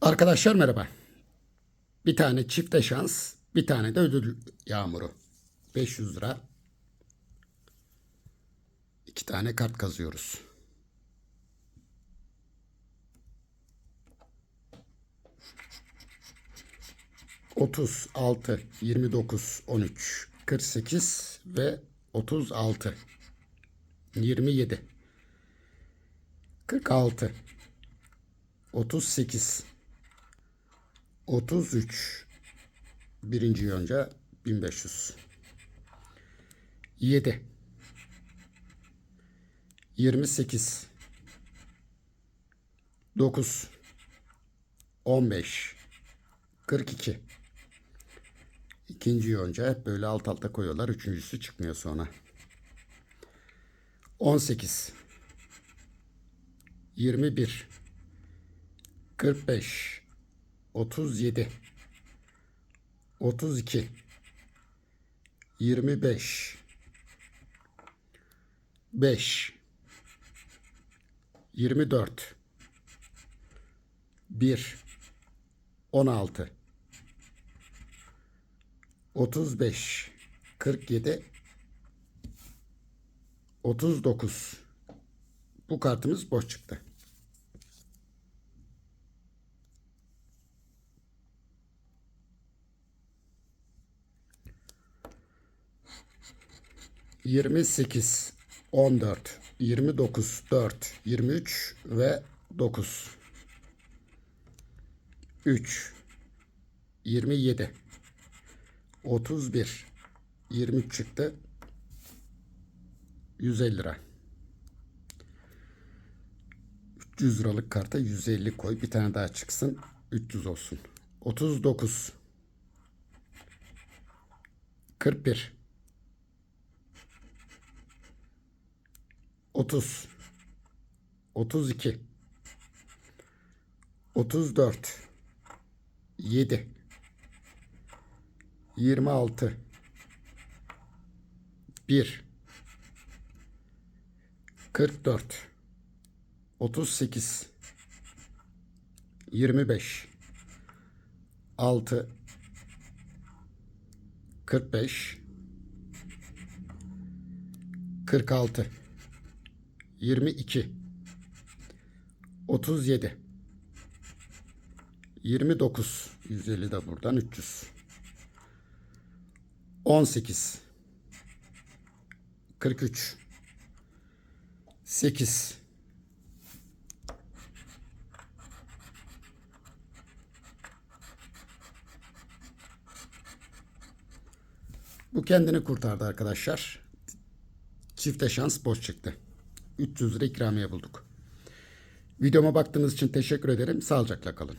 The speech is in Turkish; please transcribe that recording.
Arkadaşlar merhaba. Bir tane çifte şans, bir tane de ödül yağmuru. 500 lira. İki tane kart kazıyoruz. Otuz, altı, yirmi dokuz, on üç, kırk sekiz ve otuz altı. Yirmi yedi. Kırk altı. Otuz sekiz. 33 birinci yonca 1500 7 28 9 15 42 İkinci yonca hep böyle alt alta koyuyorlar. Üçüncüsü çıkmıyor sonra. 18 21 45 37 32 25 5 24 1 16 35 47 39 Bu kartımız boş çıktı. Yirmi sekiz, on dört, yirmi dokuz, dört, yirmi üç ve dokuz. Üç, yirmi yedi, otuz bir, yirmi üç çıktı. Yüz elli lira. 300 liralık karta 150 koy. Bir tane daha çıksın. 300 olsun. 39 41 30 32 34 7 26 1 44 38 25 6 45 46 22 37 29 150 de buradan 300 18 43 8 Bu kendini kurtardı arkadaşlar. Çifte şans boş çıktı. 300 lira ikramiye bulduk. Videoma baktığınız için teşekkür ederim. Sağlıcakla kalın.